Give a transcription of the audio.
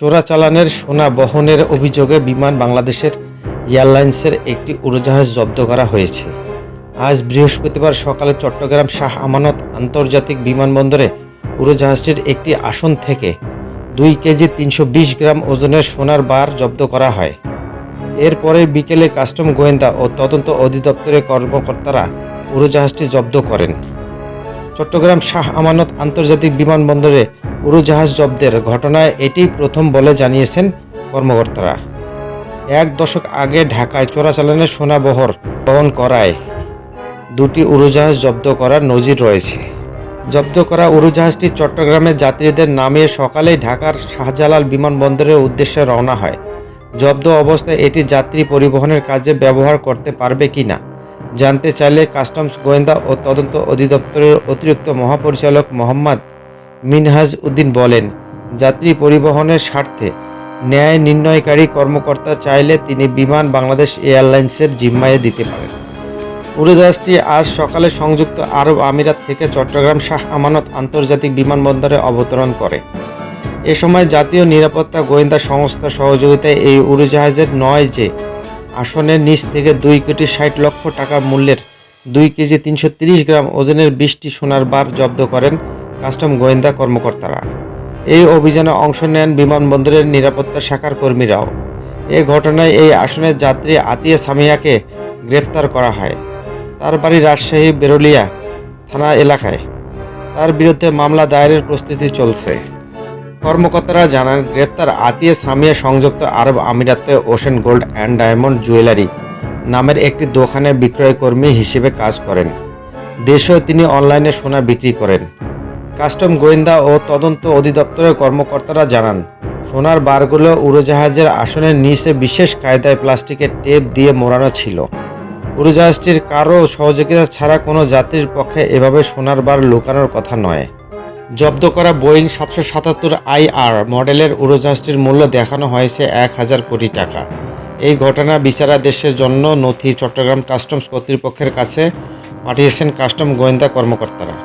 চোরাচালানের সোনা বহনের অভিযোগে বিমান বাংলাদেশের এয়ারলাইন্সের একটি উড়োজাহাজ জব্দ করা হয়েছে। আজ বৃহস্পতিবার সকালে চট্টগ্রাম শাহ আমানত আন্তর্জাতিক বিমানবন্দরে উড়োজাহাজটির একটি আসন থেকে দুই কেজি তিনশো বিশ গ্রাম ওজনের সোনার বার জব্দ করা হয়। এরপরে বিকেলে কাস্টম গোয়েন্দা ও তদন্ত অধিদপ্তরের কর্মকর্তারা উড়োজাহাজটি জব্দ করেন। চট্টগ্রাম শাহ আমানত আন্তর্জাতিক বিমানবন্দরে উড়োজাহাজ জব্দের ঘটনায় এটি প্রথম বলে জানিয়েছেন কর্মকর্তারা। এক দশক আগে ঢাকায় চোরাচালানের সোনাবহর বহন করায় দুটি উড়োজাহাজ জব্দ করার নজির রয়েছে। জব্দ করা উড়োজাহাজটি চট্টগ্রামের যাত্রীদের নামিয়ে সকালেই ঢাকার শাহজালাল বিমানবন্দরের উদ্দেশ্যে রওনা হয়। জব্দ অবস্থায় এটি যাত্রী পরিবহনের কাজে ব্যবহার করতে পারবে কি না, জানতে চাইলে কাস্টমস গোয়েন্দা ও তদন্ত অধিদপ্তরের অতিরিক্ত মহাপরিচালক মোহাম্মদ মিনহাজ উদ্দিন বলেন, যাত্রী পরিবহনের স্বার্থে ন্যায় নির্ণয়কারী কর্মকর্তা চাইলে তিনি বিমান বাংলাদেশ এয়ারলাইন্সের জিম্মায় দিতে পারেন। উড়োজাহাজটি আজ সকালে সংযুক্ত আরব আমিরাত থেকে চট্টগ্রাম শাহ আমানত আন্তর্জাতিক বিমানবন্দরে অবতরণ করে। এ সময় জাতীয় নিরাপত্তা গোয়েন্দা সংস্থার সহযোগিতায় এই উড়োজাহাজের নয় যে আসনের নিচ থেকে দুই কোটি ষাট লক্ষ টাকা মূল্যের দুই কেজি তিনশো গ্রাম ওজনের বিশটি সোনার বার জব্দ করেন কাস্টম গোয়েন্দা কর্মকর্তারা। এই অভিযানে অংশ নেন বিমানবন্দরের নিরাপত্তা শাখার কর্মীরাও। এ ঘটনায় এই আসনের যাত্রী আতিয়া সামিয়াকে গ্রেফতার করা হয়। তার বাড়ি রাজশাহী বেরলিয়া থানা এলাকায়। তার বিরুদ্ধে মামলা দায়েরের প্রস্তুতি চলছে। কর্মকর্তারা জানান, গ্রেপ্তার আতিয়া সামিয়া সংযুক্ত আরব আমিরাতে ocean gold and diamond jewellery নামের একটি দোকানে বিক্রয়কর্মী হিসেবে কাজ করেন। দেশেও তিনি অনলাইনে সোনা বিক্রি করেন। কাস্টম গোয়েন্দা ও তদন্ত অধিদপ্তরের কর্মকর্তারা জানান, সোনার বারগুলো উড়োজাহাজের আসনের নিচে বিশেষ কায়দায় প্লাস্টিকের টেপ দিয়ে মোড়ানো ছিল। উড়োজাহাজটির কারও সহযোগিতা ছাড়া কোনো যাত্রীর পক্ষে এভাবে সোনার বার লুকানোর কথা নয়। জব্দ করা বোয়িং সাতশো সাতাত্তর আইআর মডেলের উড়োজাহাজটির মূল্য দেখানো হয়েছে এক হাজার কোটি টাকা। এই ঘটনা বিচারাদেশের জন্য নথি চট্টগ্রাম কাস্টমস কর্তৃপক্ষের কাছে পাঠিয়েছেন কাস্টম গোয়েন্দা কর্মকর্তারা।